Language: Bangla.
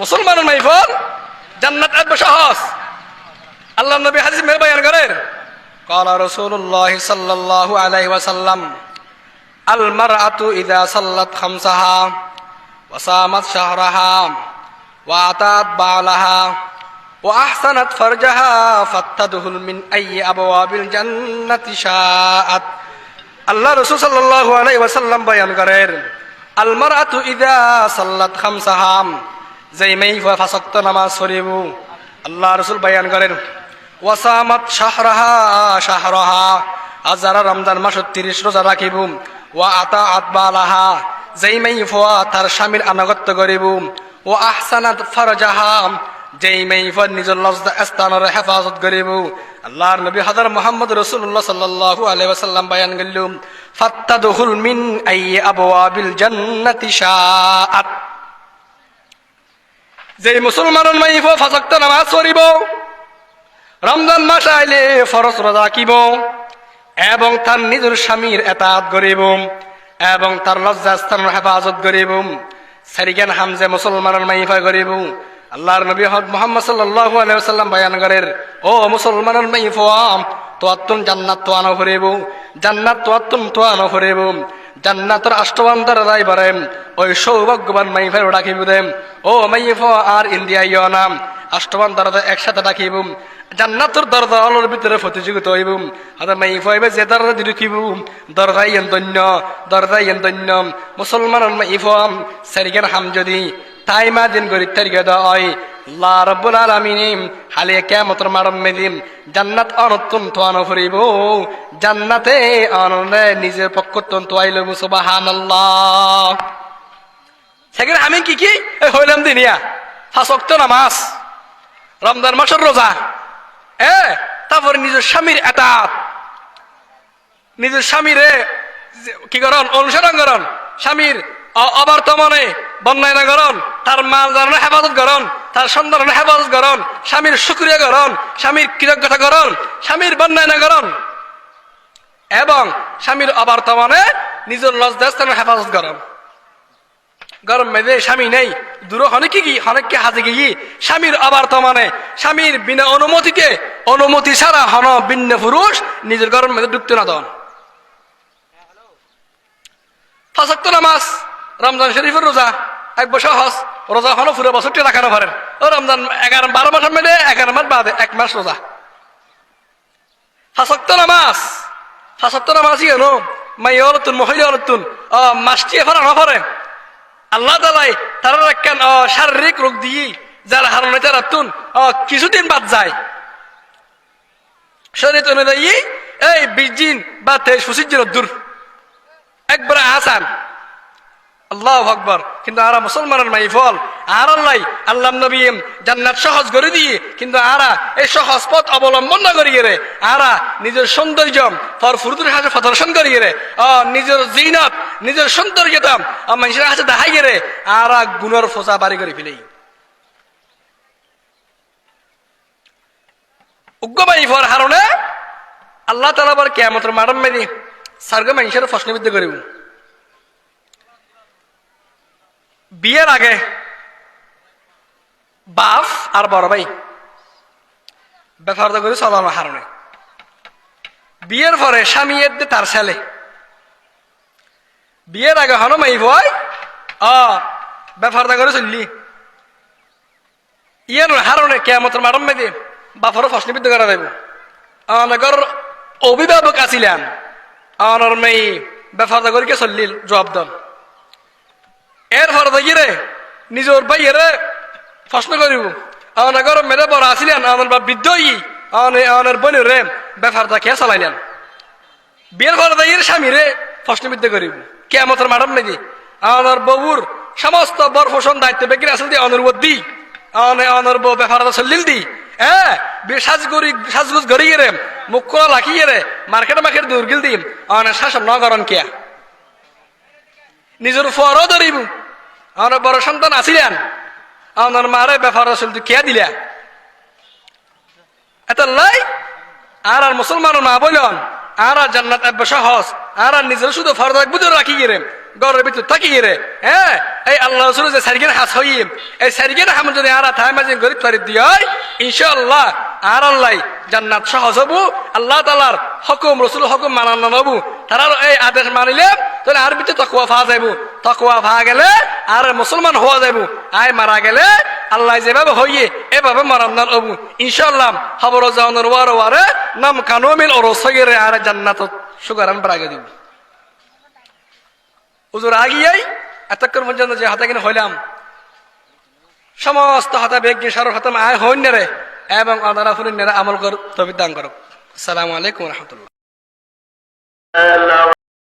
মুসলমানের মাইফর জান্নাত আসবে সহজ। আল্লাহ নবী হাদিস মেল বয়ান করেন, কালা রসুল্লাহ সাল্লাল্লাহু আলাইহি ওয়াসাল্লাম আল মারআতু ইযা সাল্লাত খামসাহা, ওয়া সামাত শাহরাহা, ওয়া আতাত বালাহা, ওয়া আহসানাত ফারজাহা, ফাত্তাদহুল মিন আইয়ি আবওয়াবিল জান্নাতি শাআত। আল্লাহ রসুল সাল্লাল্লাহু আলাইহি ওয়াসাল্লাম বয়ান করেন আল মারআতু ইযা সাল্লাত খামসাহা যেই মেই ফাঁসক্ত নামাজ সরিব আল্লাহ রসুল বয়ান করেন, ওয়াসামাত শাহরাহা শাহরাহা আজ যারা রমজান মাসত তিরিশ রোজা রাখিব, ওয়া আতা আতবালাহা যেই মেই ফোয়া তার স্বামীর আনুগত্য করিব ও আহসানাত ফারজাহা যেই মেইফর নিজের লজ্জা স্থানের হেফাজত করিব। আল্লাহর নবী হাজার মোহাম্মদ রসুল্লাহ সাল্লাল্লাহু আলাইহি ওয়াসাল্লাম বয়ান করলুম ফাত্তাদুহুল মিন আই আবওয়াবিল জান্নাতি শাআত। যেই মুসলমানের মাইফ ফাজক্ত নামাজ পড়িব। রমজান মাস আইলে ফরজ রোজা কিব এবং তার নিজের স্বামীর এতাত করিব এবং তার লজ্জা স্থানের হেফাজত করিব। সারিগান হামজে মুসলমানের মাইফা করিব। আল্লাহর নবী হদ মোহাম্মদ সাল্লাল্লাহু আলাইহি ওয়াসাল্লাম বয়ান করেন, ও মুসলমানের মাইফাম তোয়াত্তুন জান্নাত তোয়ানো ফরিব জান্নাত তোয়াত্তুন তোয়ানো ফরিব জান্নাতের আষ্টবান্দার রায় বারেম ওই সৌভাগ্যবান মাইফার ডাকিব দেম ও মাইফ, আর ইন্ডিয়া ইয় নাম আষ্টবান দরজা একসাথে ডাকিব জান্নাতের দরজা অলর ভিতরে প্রতিযোগিতা হইব। হাতে মাইফ হইবে যে দরজা দি ঢুকিব দরজা ইয়েন দন্য দরজা ইয়েন দন্য। মুসলমানের মাইফ, সারিগান হাম যদি তাই মা দিন গরিব তারিখে দয় জান্নাত আমি কি কি? হইলাম দিনিয়া ফাঁসক্ত নামাজ, রমজান মাসের রোজা, এ, তারপরে নিজের স্বামীর এতাত, নিজের স্বামীরে কি করন? অনুসরণ করন, স্বামীর অবর্তমানে বন্যায় না করন তার মাল জানানো হেফাজত করন তার সন্তানের হেফাজত করন স্বামীর সুক্রিয়া করন স্বামীর কৃতজ্ঞতা করন স্বামীর বন্যায় না করন এবং স্বামীর অবর্তমানে নিজের লজ্জাস্থানের হেফাজত করন গরম মেদে স্বামী নেই, দূর হনেকে কি হনেককে হাজে গিয়ে স্বামীর অবর্তমানে, স্বামীর বিনা অনুমতিতে অনুমতি ছাড়া হন ভিন্ন পুরুষ, নিজের গরম মেদে ঢুকতে না দন। ফাঁসক্ত নামাজ, রমজান শরীফের রোজা, এক বছর হস রোজা হনো পুরো বছরটি রাখানো পারেন ও রমজান এগারো, বারো মাসের মেলে এগারো মাস বাদে এক মাস রোজা। ফাঁসক্ত নামাজ ফাঁসক্ত নামাজ ইয়েনো মাই অলতুন মহিলা অলতুন ও, মাসটি এফার আল্লাহ তালাই তারা কেন ও, শারীরিক রোগ দিয়ে যারা হারণে তারা তুন, ও, কিছুদিন বাদ যায়। শরীর অনুযায়ী এই বিশ দিন বা তেইশ পঁচিশ দূর। একবারে আসান আল্লাহ আকবর। কিন্তু আরা মুসলমানের মাই ফল আর আল্লাহ আল্লাহ নবী জান্নাত সহজ করে দিয়ে, কিন্তু আরা এই সহজ পথ অবলম্বন না করি রে। আরা নিজের সৌন্দর্য ফর ফুরুদের প্রদর্শন করি রে। ও নিজের জিনত, নিজের সৌন্দর্যতা মানুষের হাতে দেখাই আরা গুণর ফোসা বাড়ি করে ফেলেই। ফর হারণে আল্লাহ তালা কেমতের মারম মেদি সার্গ মানুষের প্রশ্নবিদ্ধ করিব। বিয়ের আগে বাপ আর বড় ভাই বেফারদা করে চলানো হারণে। বিয়ের পরে স্বামী এর তার ছেলে। বিয়ের আগে হনো মাই ভয় অ বেফারদা করে চললি। ইয়ে নয় হারণে কেমতের মারম মেদি বাপরও প্রশ্নবিদ্ধ করা যাইব। অনেকর অভিভাবক আছিলেন। আমার মেয়ে বেফারদা করে কে চললিল জবাব দল এর ফলে দেখি রে নিজের ভাইয়েরে প্রশ্ন করিব। অনেকর মেরে বড় আসিলেন আমার বা ই অনের বোনের রে বেফারদা খেয়ে চালাইলেন। বিয়ের ফলে দেখি রে স্বামী রে প্রশ্নবিদ্ধ করিব। কেমতের মাডাম নাকি? আমার বউর সমস্ত বর পোষণ দায়িত্ব বেগিন আসল দি অনর দি অনে অনর বউ বেফারদা চলিল দি নিজের ফরও ধরিব। আমার বড় সন্তান আসিলেন আমার মারে ব্যাপার আসল তুই কে দিলা? এত লাই, আর আর মুসলমান না বলন আর আর জান্নাত এব সহজ, আর আর নিজের শুধু ফরজ বুঝে রাখি গেরে, ঘরের ভিতর থাকি গেরে হ্যাঁ? এই আল্লাহ রসুল যে সারিগেন হাস হইম, এই সারিগেন হাম যদি আর থাই মাঝে গরিব তারি দিয় ইনশাআল্লাহ আর আল্লাহ জান্নাত সহজ হবু, আল্লাহ তালার হকুম রসুল হকুম মানান নবু তারা এই আদেশ মানিলে তাহলে আর ভিতরে তকুয়া ফা যাইব। তকুয়া ফা গেলে আর মুসলমান হওয়া যাইব। আয় মারা গেলে আল্লাহ যেভাবে হইয়ে এভাবে মারান্নার অবু ইনশাআল্লাহ খবর জাওয়ানোর ওয়ার ওয়ারে নাম কানুমিল ও রসগেরে আর জান্নাত সুগারান প্রাগে দিব। উজুর আগিয়াই এতক্ষণ পর্যন্ত যে হাতে কিনে হইলাম। সমস্ত হাতে বেগ গিয়ে সার হাতাম আয় হইন রে। এবং আদারা ফুরিন আমল কর তবিদান করো। আসসালামু আলাইকুম রহমতুল্লাহ।